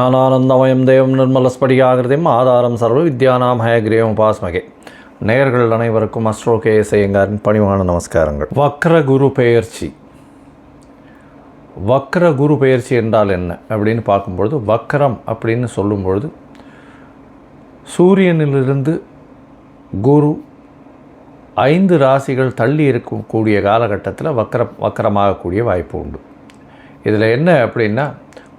ஞானானந்தமயம் தேவம் நிர்மலஸ்படிகாகிருதிம் ஆதாரம் சர்வ வித்யானாம் ஹயக்ரீவம் உபாஸ்மகே. நேயர்கள் அனைவருக்கும் அஸ்ட்ரோ கே பணிவான நமஸ்காரங்கள். வக்ர குரு பெயர்ச்சி. வக்ர குரு பெயர்ச்சி என்றால் என்ன அப்படின்னு பார்க்கும்பொழுது வக்ரம் அப்படின்னு சொல்லும்பொழுது சூரியனிலிருந்து குரு ஐந்து ராசிகள் தள்ளி இருக்கக்கூடிய காலகட்டத்தில் வக்கர வக்கரமாகக்கூடிய வாய்ப்பு உண்டு. இதில் என்ன அப்படின்னா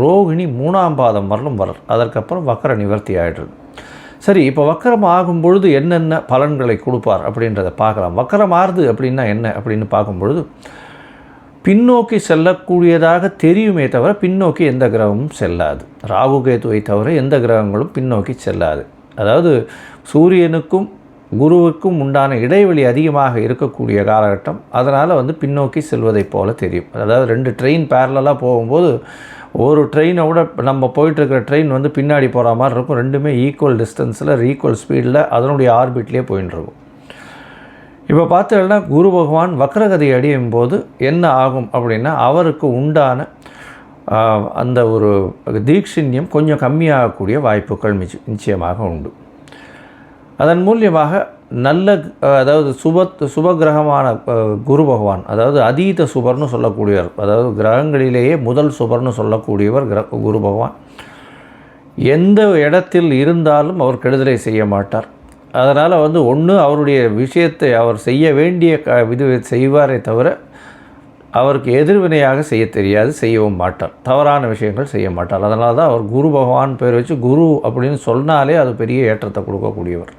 ரோகிணி மூணாம் பாதம் வரலும் வரல். அதற்கப்புறம் வக்கர நிவர்த்தி ஆகிடுது சரி இப்போ வக்கரம் ஆகும் பொழுது என்னென்ன பலன்களை கொடுப்பார் அப்படின்றத பார்க்கலாம். வக்கரம் ஆறுது அப்படின்னா என்ன அப்படின்னு பார்க்கும்பொழுது பின்னோக்கி செல்லக்கூடியதாக தெரியுமே தவிர பின்னோக்கி எந்த கிரகமும் செல்லாது. ராகு கேதுவை தவிர எந்த கிரகங்களும் பின்னோக்கி செல்லாது. அதாவது சூரியனுக்கும் குருவுக்கும் உண்டான இடைவெளி அதிகமாக இருக்கக்கூடிய காலகட்டம் அதனால் வந்து பின்னோக்கி செல்வதைப் போல தெரியும். அதாவது ரெண்டு ட்ரெயின் பேரலாக போகும்போது ஒரு ட்ரெயினை விட நம்ம போயிட்டுருக்கிற ட்ரெயின் வந்து பின்னாடி போகிற மாதிரி இருக்கும். ரெண்டுமே ஈக்குவல் டிஸ்டன்ஸில் ஈக்குவல் ஸ்பீடில் அதனுடைய ஆர்பிட்லேயே போயின்னு இப்போ பார்த்தீங்கன்னா குரு பகவான் வக்ரகதி அடையும் போது என்ன ஆகும் அப்படின்னா அவருக்கு உண்டான அந்த ஒரு தீட்சிண்யம் கொஞ்சம் கம்மியாகக்கூடிய வாய்ப்புகள் மிச்ச நிச்சயமாக உண்டு. அதன் மூலியமாக நல்ல அதாவது சுப சுபகிரகமான குரு பகவான் அதாவது அதீத சுபர்னு சொல்லக்கூடியவர் அதாவது கிரகங்களிலேயே முதல் சுபர்னு சொல்லக்கூடியவர் கிர குரு பகவான். எந்த இடத்தில் இருந்தாலும் அவர் கெடுதலை செய்ய மாட்டார். அதனால் வந்து ஒன்று அவருடைய விஷயத்தை அவர் செய்ய வேண்டிய க இது செய்வாரே தவிர அவருக்கு எதிர்வினையாக செய்ய தெரியாது செய்யவும் மாட்டார். தவறான விஷயங்கள் செய்ய மாட்டார். அதனால தான் அவர் குரு பகவான் பேர் வச்சு குரு அப்படின்னு சொன்னாலே அது பெரிய ஏற்றத்தை கொடுக்கக்கூடியவர்.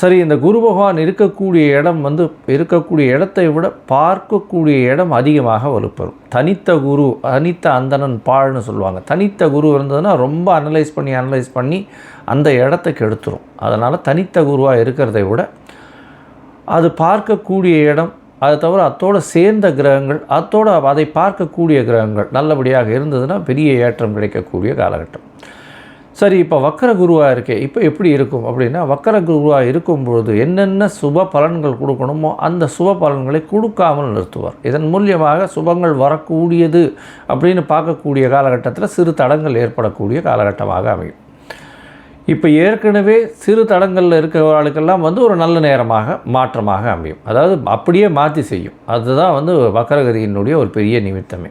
சரி இந்த குரு பகவான் இருக்கக்கூடிய இடம் வந்து இருக்கக்கூடிய இடத்தை விட பார்க்கக்கூடிய இடம் அதிகமாக வலுப்பெறும். தனித்த குரு தனித்த அந்தணன் பாழ்னு சொல்லுவாங்க. தனித்த குரு இருந்ததுன்னா ரொம்ப அனலைஸ் பண்ணி அனலைஸ் பண்ணி அந்த இடத்துக்கு எடுத்துரும் அதனால் தனித்த குருவாக இருக்கிறதை விட அது பார்க்கக்கூடிய இடம் அது தவிர அத்தோடு சேர்ந்த கிரகங்கள் அத்தோடு அதை பார்க்கக்கூடிய கிரகங்கள் நல்லபடியாக இருந்ததுன்னா பெரிய ஏற்றம் கிடைக்கக்கூடிய காலகட்டம். சரி இப்போ வக்கர குருவாக இருக்கே இப்போ எப்படி இருக்கும் அப்படின்னா வக்கர குருவாக இருக்கும்பொழுது என்னென்ன சுப பலன்கள் கொடுக்கணுமோ அந்த சுப பலன்களை கொடுக்காமல் நிறுத்துவார். இதன் மூலியமாக சுபங்கள் வரக்கூடியது அப்படின்னு பார்க்கக்கூடிய காலகட்டத்தில் சிறு தடங்கள் ஏற்படக்கூடிய காலகட்டமாக அமையும். இப்போ ஏற்கனவே சிறு தடங்களில் இருக்கிற ஆளுக்கெல்லாம் வந்து ஒரு நல்ல நேரமாக மாற்றமாக அமையும். அதாவது அப்படியே மாற்றி செய்யும். அதுதான் வந்து வக்கரகதியினுடைய ஒரு பெரிய நிமித்தமே.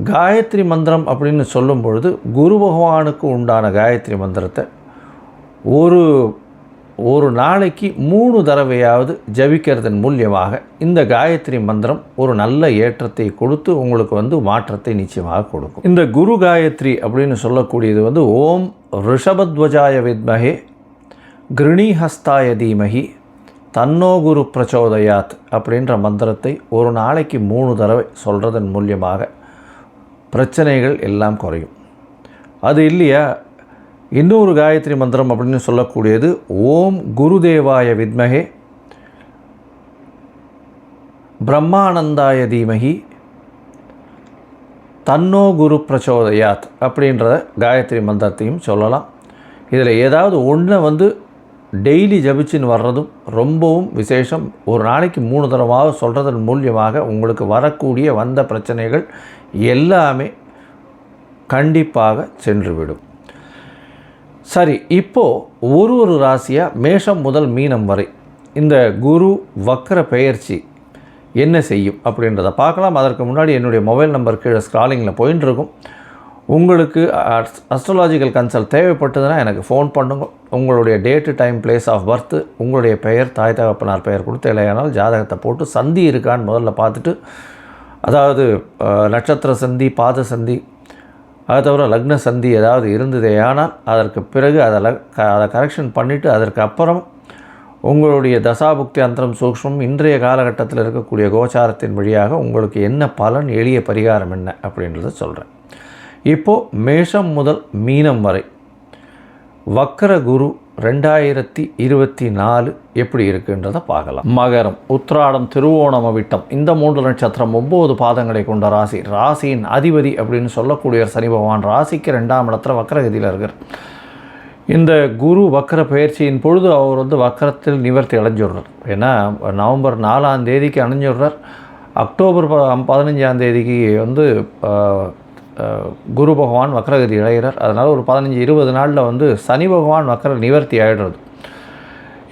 காயத்ரி மந்திரம் அப்படின்னு சொல்லும் பொழுது குரு பகவானுக்கு உண்டான காயத்ரி மந்திரத்தை ஒரு ஒரு நாளைக்கு மூணு தடவையாவது ஜபிக்கிறதன் மூலியமாக இந்த காயத்ரி மந்திரம் ஒரு நல்ல ஏற்றத்தை கொடுத்து உங்களுக்கு வந்து மாற்றத்தை நிச்சயமாக கொடுக்கும். இந்த குரு காயத்ரி அப்படின்னு சொல்லக்கூடியது வந்து ஓம் ரிஷபத்வஜாய வித்மகே கிருணிஹஸ்தாய தீமகி தன்னோ குரு பிரச்சோதயாத் அப்படின்ற மந்திரத்தை ஒரு நாளைக்கு மூணு தடவை சொல்கிறதன் மூலியமாக பிரச்சனைகள் எல்லாம் குறையும். அது இல்லையா? இன்னொரு காயத்ரி மந்திரம் அப்படின்னு சொல்லக்கூடியது ஓம் குருதேவாய வித்மகே பிரம்மானந்தாய தீமகி தன்னோ குரு பிரச்சோதயாத் அப்படின்ற காயத்ரி மந்திரத்தையும் சொல்லலாம். இதில் ஏதாவது ஒன்றை வந்து டெய்லி ஜபிச்சுன்னு வர்றதும் ரொம்பவும் விசேஷம். ஒரு நாளைக்கு மூணு தடவாக சொல்கிறதன் மூலியமாக உங்களுக்கு வரக்கூடிய வந்த பிரச்சனைகள் எல்லாமே கண்டிப்பாக சென்றுவிடும். சரி இப்போது ஒரு ஒரு ராசியாக மேஷம் முதல் மீனம் வரை இந்த குரு வக்கர பெயர்ச்சி என்ன செய்யும் அப்படின்றத பார்க்கலாம். அதற்கு முன்னாடி என்னுடைய மொபைல் நம்பர் கீழே ஸ்க்ராலிங்கில் போயின்னு இருக்கும். உங்களுக்கு அஸ்ட்ராலாஜிக்கல் கன்சல்ட் தேவைப்பட்டதுன்னா எனக்கு ஃபோன் பண்ணுங்க. உங்களுடைய date time place of birth உங்களுடைய பெயர் தாய் தகப்பனார் பெயர் கொடுத்து இல்லையானால் ஜாதகத்தை போட்டு சந்தி இருக்கான்னு முதல்ல பார்த்துட்டு அதாவது நட்சத்திர சந்தி பாத சந்தி அதை தவிர லக்ன சந்தி ஏதாவது இருந்ததே ஆனால் அதற்கு பிறகு அதை அதை கரெக்ஷன் பண்ணிவிட்டு அதற்கு அப்புறம் உங்களுடைய தசாபுக்தி அந்தரம் சூக்ஷ்மம் இன்றைய காலகட்டத்தில் இருக்கக்கூடிய கோச்சாரத்தின் வழியாக உங்களுக்கு என்ன பலன் எளிய பரிகாரம் என்ன அப்படின்றத சொல்கிறேன் இப்போது மேஷம் முதல் மீனம் வரை வக்கர குரு ரெண்டாயிரத்தி இருபத்தி நாலு எப்படி இருக்குன்றதை பார்க்கலாம். மகரம் உத்ராடம் திருவோணம் விட்டம் இந்த மூன்று நட்சத்திரம் ஒம்பது பாதங்களை கொண்ட ராசி. ராசியின் அதிபதி அப்படின்னு சொல்லக்கூடிய சனி பகவான் ராசிக்கு ரெண்டாம் இடத்துல வக்கரகதியில் இருக்கார். இந்த குரு வக்கர பயிற்சியின் பொழுது அவர் வந்து வக்கரத்தில் நிவர்த்தி அடைஞ்சிடுறார். ஏன்னா நவம்பர் நாலாம் தேதிக்கு அணிஞ்சிடுறார். அக்டோபர் ப- பதினஞ்சாம் தேதிக்கு வந்து குரு பகவான் வக்ரகதி இழைகிறார் அதனால் ஒரு பதினஞ்சு இருபது நாளில் வந்து சனி பகவான் வக்கர நிவர்த்தி ஆகிடுறது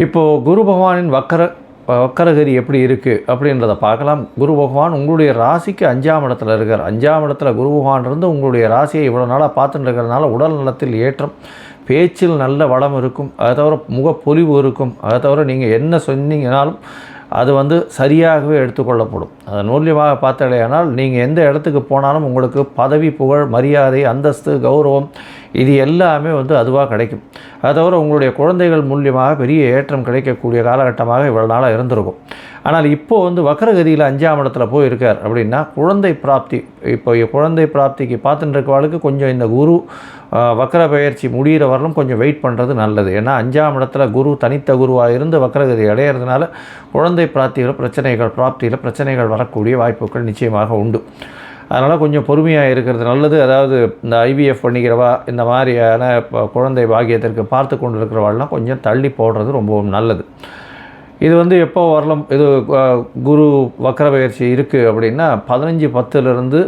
இப்போது குரு பகவானின் வக்கர வக்கரகதி எப்படி இருக்குது அப்படின்றத பார்க்கலாம். குரு பகவான் உங்களுடைய ராசிக்கு அஞ்சாம் இடத்துல இருக்கார். அஞ்சாம் இடத்துல குரு பகவான் இருந்து உங்களுடைய ராசியை இவ்வளோ நாளாக பார்த்துட்டு இருக்கிறதுனால உடல் நலத்தில் ஏற்றம் பேச்சில் நல்ல வளம் இருக்கும். அதை தவிர முகப்பொலிவு இருக்கும். அதை தவிர நீங்கள் என்ன சொன்னீங்கனாலும் அது வந்து சரியாகவே எடுத்துக்கொள்ளப்படும். அதன் மூலியமாக பார்த்தாலேயானால் நீங்கள் எந்த இடத்துக்கு போனாலும் உங்களுக்கு பதவி புகழ் மரியாதை அந்தஸ்து கௌரவம் இது எல்லாமே வந்து அதுவாக கிடைக்கும். அதை தவிர உங்களுடைய குழந்தைகள் மூலியமாக பெரிய ஏற்றம் கிடைக்கக்கூடிய காலகட்டமாக இவ்வளோ நாளாக இருந்திருக்கும். ஆனால் இப்போது வந்து வக்கரகதியில் அஞ்சாம் இடத்துல போய் இருக்கார் அப்படின்னா குழந்தை பிராப்தி இப்போ குழந்தை பிராப்திக்கு பார்த்துட்டு இருக்கவாளுக்கு கொஞ்சம் இந்த குரு ஆஹ், வக்கர பயிற்சி முடிகிற வரலும் கொஞ்சம் வெயிட் பண்ணுறது நல்லது. ஏன்னா அஞ்சாம் இடத்துல குரு தனித்த குருவாக இருந்து வக்கரகதி அடையிறதுனால குழந்தை பிராப்தியில் பிரச்சனைகள் பிராப்தியில் பிரச்சனைகள் வரக்கூடிய வாய்ப்புகள் நிச்சயமாக உண்டு. அதனால் கொஞ்சம் பொறுமையாக இருக்கிறது நல்லது. அதாவது இந்த ஐவிஎஃப் பண்ணிக்கிறவா இந்த மாதிரியான இப்போ குழந்தை பாக்கியத்திற்கு பார்த்து கொண்டு இருக்கிறவாள்லாம் கொஞ்சம் தள்ளி போடுறது ரொம்பவும் நல்லது. இது வந்து எப்போ வரலாம்? இது குரு வக்கர பயிற்சி இருக்குது அப்படின்னா பதினஞ்சு பத்துலேருந்து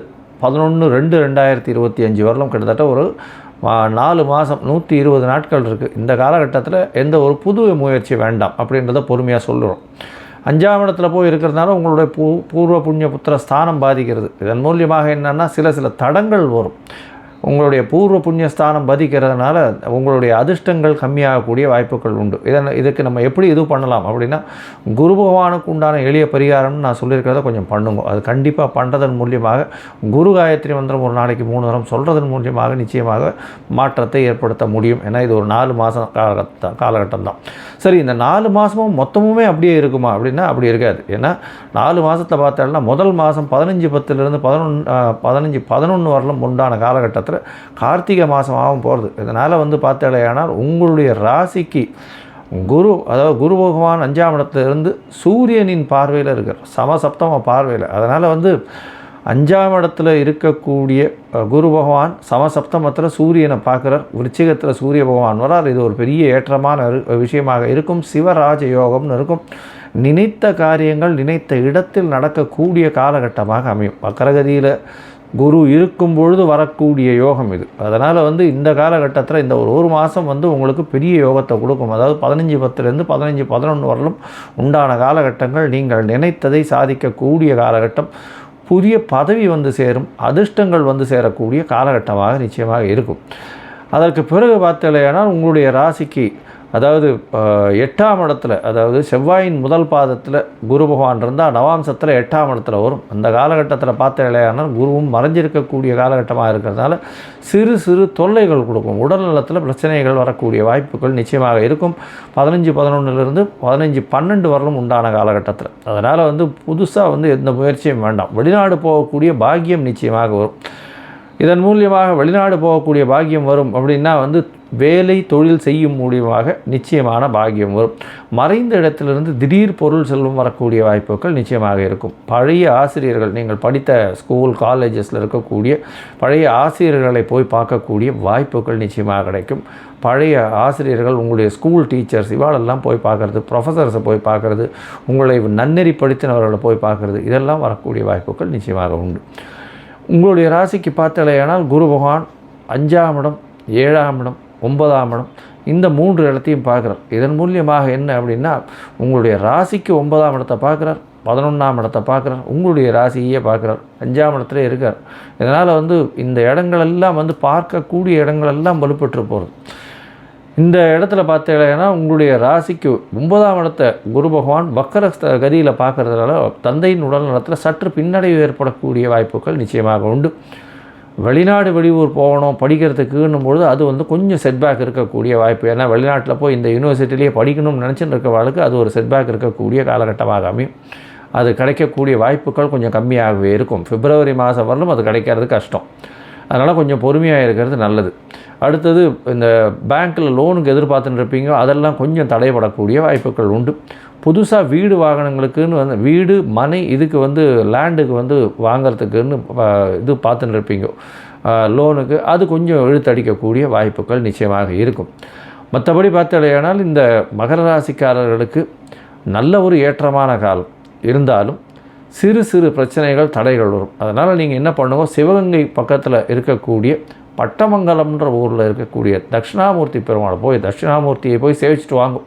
பதினொன்று ரெண்டு ரெண்டாயிரத்தி இருபத்தி அஞ்சு வரலாம். கிட்டத்தட்ட ஒரு நாலு மாதம் நூற்றி இருபது நாட்கள் இருக்குது இந்த காலகட்டத்தில் எந்த ஒரு புது முயற்சி வேண்டாம் அப்படின்றத பொறுமையாக சொல்லுறோம் அஞ்சாம் இடத்துல போய் இருக்கிறதுனால உங்களுடைய பூ பூர்வ புண்ணிய புத்திர ஸ்தானம் பாதிக்கிறது. இதன் மூலியமாக என்னென்னா சில சில தடங்கள் வரும். உங்களுடைய பூர்வ புண்ணியஸ்தானம் பதிக்கிறதுனால உங்களுடைய அதிர்ஷ்டங்கள் கம்மியாகக்கூடிய வாய்ப்புகள் உண்டு. இதன் இதுக்கு நம்ம எப்படி இது பண்ணலாம் அப்படின்னா குரு பகவானுக்கு உண்டான எளிய பரிகாரம்னு நான் சொல்லியிருக்கிறத கொஞ்சம் பண்ணுங்க. அது கண்டிப்பாக பண்ணுறதன் மூலியமாக குரு காயத்ரி மந்திரம் ஒரு நாளைக்கு மூணு தரம் சொல்கிறதன் மூலியமாக நிச்சயமாக மாற்றத்தை ஏற்படுத்த முடியும். ஏன்னா இது ஒரு நாலு மாதம் காலகட்டம் காலகட்டம் தான். சரி இந்த நாலு மாதமும் மொத்தமுமே அப்படியே இருக்குமா அப்படின்னா அப்படி இருக்காது. ஏன்னா நாலு மாதத்தில் பார்த்தோம்னா முதல் மாதம் பதினஞ்சு பத்துலேருந்து பதினொன்று பதினஞ்சு பதினொன்று வரலும் உண்டான காலகட்டத்தில் கார்த்திகை மாதமாகவும் போகிறது இதனால் வந்து பார்த்தாலேயானால் உங்களுடைய ராசிக்கு குரு அதாவது குரு பகவான் அஞ்சாம் இடத்துல இருந்து சூரியனின் பார்வையில் இருக்கார். சமசப்தம பார்வையில். அதனால் வந்து அஞ்சாம் இடத்துல இருக்கக்கூடிய குரு பகவான் சமசப்தமத்தில் சூரியனை பார்க்குறார். விருச்சிகத்தில் சூரிய பகவான் வரார் இது ஒரு பெரிய ஏற்றமான விஷயமாக இருக்கும். சிவராஜ யோகம்னு இருக்கும். நினைத்த காரியங்கள் நினைத்த இடத்தில் நடக்கக்கூடிய காலகட்டமாக அமையும். வக்கரகதியில் குரு இருக்கும் பொழுது வரக்கூடிய யோகம் இது. அதனால் வந்து இந்த காலகட்டத்தில் இந்த ஒரு ஒரு மாதம் வந்து உங்களுக்கு பெரிய யோகத்தை கொடுக்கும். அதாவது பதினஞ்சு பத்துலேருந்து பதினஞ்சு பதினொன்று வரலும் உண்டான காலகட்டங்கள் நீங்கள் நினைத்ததை சாதிக்கக்கூடிய காலகட்டம். புதிய பதவி வந்து சேரும் அதிர்ஷ்டங்கள் வந்து சேரக்கூடிய காலகட்டமாக நிச்சயமாக இருக்கும். அதற்கு பிறகு பார்த்தலையானால் உங்களுடைய ராசிக்கு அதாவது எட்டாம் இடத்துல அதாவது செவ்வாயின் முதல் பாதத்தில் குரு பகவான் இருந்தால் நவாம்சத்தில் எட்டாம் இடத்துல வரும். அந்த காலகட்டத்தில் பார்த்த இளையானால் குருவும் மறைஞ்சிருக்கக்கூடிய காலகட்டமாக இருக்கிறதுனால சிறு சிறு தொல்லைகள் கொடுக்கும். உடல் நலத்தில் பிரச்சனைகள் வரக்கூடிய வாய்ப்புகள் நிச்சயமாக இருக்கும். பதினஞ்சு பதினொன்றுலேருந்து பதினஞ்சு பன்னெண்டு வரலும் உண்டான காலகட்டத்தில். அதனால் வந்து புதுசாக வந்து எந்த முயற்சியும் வேண்டாம். வெளிநாடு போகக்கூடிய பாக்கியம் நிச்சயமாக வரும். இதன் மூலியமாக வெளிநாடு போகக்கூடிய பாக்கியம் வரும் அப்படின்னா வந்து வேலை தொழில் செய்யும் மூலியமாக நிச்சயமான பாக்கியம் வரும். மறைந்த இடத்திலிருந்து திடீர் பொருள் செல்வம் வரக்கூடிய வாய்ப்புகள் நிச்சயமாக இருக்கும். பழைய ஆசிரியர்கள் நீங்கள் படித்த ஸ்கூல் காலேஜஸில் இருக்கக்கூடிய பழைய ஆசிரியர்களை போய் பார்க்கக்கூடிய வாய்ப்புகள் நிச்சயமாக கிடைக்கும். பழைய ஆசிரியர்கள் உங்களுடைய ஸ்கூல் டீச்சர்ஸ் இவாளெல்லாம் போய் பார்க்குறது ப்ரொஃபஸர்ஸை போய் பார்க்குறது உங்களை நன்னெறிப்படுத்தினவர்களை போய் பார்க்குறது இதெல்லாம் வரக்கூடிய வாய்ப்புகள் நிச்சயமாக உண்டு. உங்களுடைய ராசிக்கு பார்த்தலையானால் குரு பகவான் அஞ்சாம் இடம் ஏழாம் இடம் ஒன்பதாம் இடம். இந்த மூன்று இடத்தையும் பார்க்குறார். இதன் மூலியமாக என்ன அப்படின்னா உங்களுடைய ராசிக்கு ஒன்பதாம் இடத்தை பார்க்குறார் பதினொன்றாம் இடத்தை பார்க்குறார் உங்களுடைய ராசியே பார்க்குறார். அஞ்சாம் இடத்துல இருக்கார். இதனால் வந்து இந்த இடங்களெல்லாம் வந்து பார்க்கக்கூடிய இடங்களெல்லாம் வலுப்பெற்று போகிறது இந்த இடத்துல பார்த்தீங்கன்னா உங்களுடைய ராசிக்கு ஒன்பதாம் இடத்த குரு பகவான் வக்கர கதியில் பார்க்கறதுனால தந்தையின் உடல் நலத்தில் சற்று பின்னடைவு ஏற்படக்கூடிய வாய்ப்புகள் நிச்சயமாக உண்டு. வெளிநாடு வெளியூர் போகணும் படிக்கிறதுக்குன்னும் பொழுது அது வந்து கொஞ்சம் செட்பேக் இருக்கக்கூடிய வாய்ப்பு. ஏன்னா வெளிநாட்டில் போய் இந்த யூனிவர்சிட்டிலேயே படிக்கணும்னு நினச்சிட்டு இருக்கவாளுக்கு அது ஒரு செட்பேக் இருக்கக்கூடிய காலகட்டமாக அமையும் அது கிடைக்கக்கூடிய வாய்ப்புகள் கொஞ்சம் கம்மியாகவே இருக்கும். பிப்ரவரி மாதம் வரலும் அது கிடைக்கிறது கஷ்டம். அதனால் கொஞ்சம் பொறுமையாக இருக்கிறது நல்லது. அடுத்தது இந்த பேங்க்கில் லோனுக்கு எதிர்பார்த்துட்டு இருப்பீங்க அதெல்லாம் கொஞ்சம் தடைபடக்கூடிய வாய்ப்புகள் உண்டு. புதுசாக வீடு வாகனங்களுக்குன்னு வந்து வீடு மனை இதுக்கு வந்து லேண்டுக்கு வந்து வாங்குறதுக்குன்னு இது பார்த்துன்னு இருப்பீங்க. லோனுக்கு அது கொஞ்சம் இழுத்தடிக்கக்கூடிய வாய்ப்புகள் நிச்சயமாக இருக்கும். மற்றபடி பார்த்தலையானால் இந்த மகர ராசிக்காரர்களுக்கு நல்ல ஒரு ஏற்றமான காலம் இருந்தாலும் சிறு சிறு பிரச்சனைகள் தடைகள் வரும். அதனால் நீங்கள் என்ன பண்ணுங்க சிவகங்கை பக்கத்தில் இருக்கக்கூடிய பட்டமங்கலம்ன்ற ஊரில் இருக்கக்கூடிய தட்சிணாமூர்த்தி பெருமாளை போய் தட்சிணாமூர்த்தியை போய் சேவிச்சுட்டு வாங்கும்